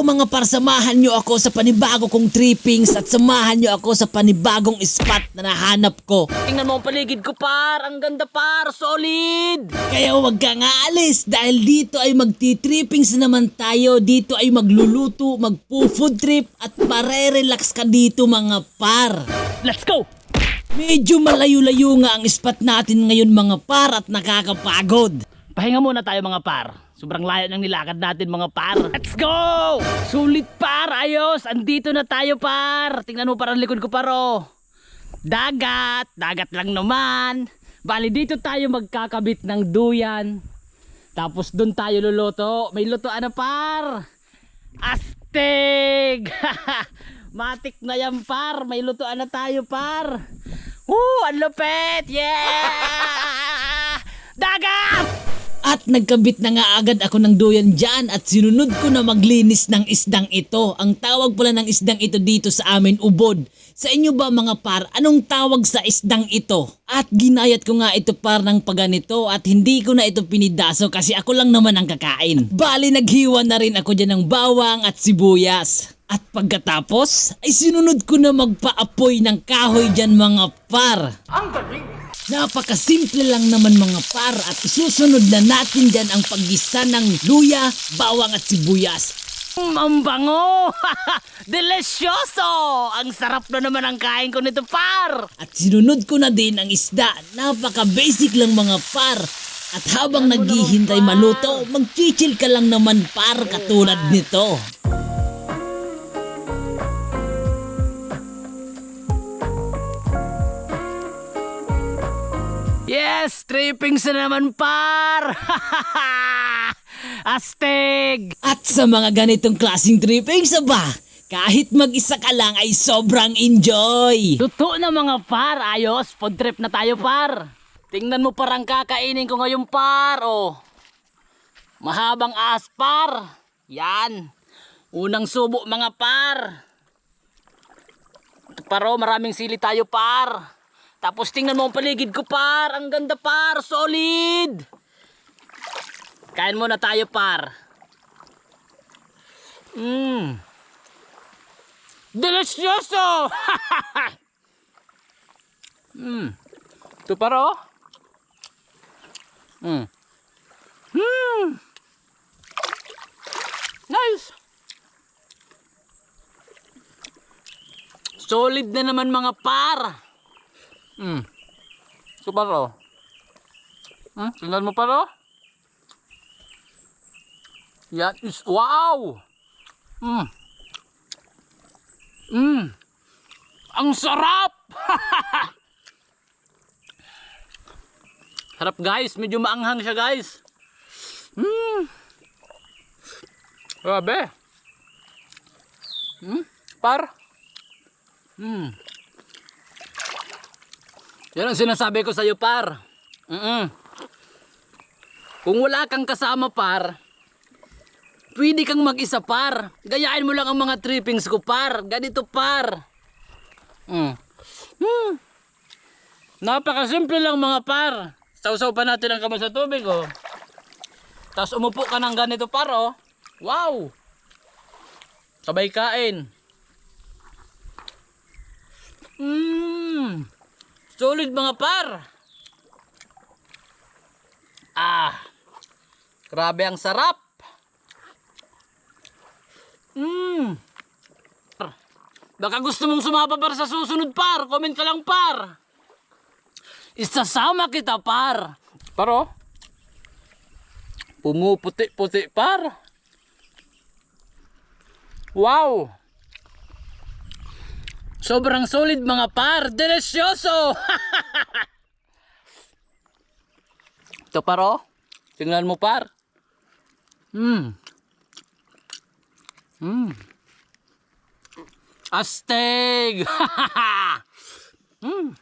Hello mga par, samahan nyo ako sa panibago kong trippings at samahan nyo ako sa panibagong spot na nahanap ko. Tingnan mo ang paligid ko par, ang ganda par, solid! Kaya huwag ka nga alis dahil dito ay magti-trippings na naman tayo. Dito ay magluluto, magpo-food trip at pare-relax ka dito mga par. Let's go! Medyo malayo-layo nga ang spot natin ngayon mga par at nakakapagod. Pahinga muna tayo mga par. Sobrang layo ng nilakad natin mga par. Let's go! Sulit par, ayos! Andito na tayo par! Tingnan mo parang likod ko paro. Dagat, dagat lang naman. Bali dito tayo magkakabit ng duyan. Tapos doon tayo luluto. May lutoan na par. Astig! Matik na yan par. May lutoan na tayo par. Woo! Ang lupit! Yeah! Dagat! At nagkabit na nga agad ako ng duyan dyan at sinunod ko na maglinis ng isdang ito. Ang tawag pala ng isdang ito dito sa amin, ubod. Sa inyo ba mga par, anong tawag sa isdang ito? At ginayat ko nga ito par ng paganito at hindi ko na ito pinidaso kasi ako lang naman ang kakain. Bali naghiwa na rin ako dyan ng bawang at sibuyas. At pagkatapos ay sinunod ko na magpaapoy ng kahoy dyan mga par. Napakasimple lang naman mga par at isusunod na natin dyan ang paggisa ng luya, bawang at sibuyas. Mm, ang bango! Delicioso! Ang sarap na naman ang kain ko nito, par! At sinunod ko na din ang isda. Napaka-basic lang mga par. At habang naghihintay maluto, magchichil ka lang naman par katulad nito. Yes! Trippings na naman, par! Astig! At sa mga ganitong klaseng trippings ba, kahit mag-isa ka lang ay sobrang enjoy. Luto na mga par! Ayos! Food trip na tayo, par! Tingnan mo parang kakainin ko ngayon, par! Oh. Mahabang aspar! Yan! Unang subo, mga par! Paro, maraming sili tayo, par! Tapos tingnan mo ang paligid ko, par! Ang ganda, par! Solid! Kain muna tayo, par! Mmm! Delicioso! Mmm! Ito, paro! Mmm! Mmm! Nice! Solid na naman mga par! Hmm. Ito paro. Hmm? Tingnan mo paro. Yan is, wow! Hmm. Hmm. Ang sarap! Sarap guys, medyo maanghang siya guys. Hmm. Grabe. Hmm? Par. Hmm. Yan ang sinasabi ko sa iyo, par. Mm Kung wala kang kasama, par, pwede kang mag-isa, par. Gayahin mo lang ang mga trippings ko, par. Ganito, par. Mm. Hmm. Napakasimple lang, mga par. Sausaw pa natin ang kamay sa tubig, oh. Tapos umupo ka ng ganito, par, oh. Wow! Sabay kain. Mmm! Solid mga par. Ah. Grabe ang sarap. Mmm. Baka gusto mong sumapa par sa susunod par. Comment ka lang par. Isasama kita par. Paro. Pumuputi-puti par. Wow. Sobrang solid mga par. Delicioso! Ito paro. Tingnan mo par. Hmm. Hmm. Astig! hmm.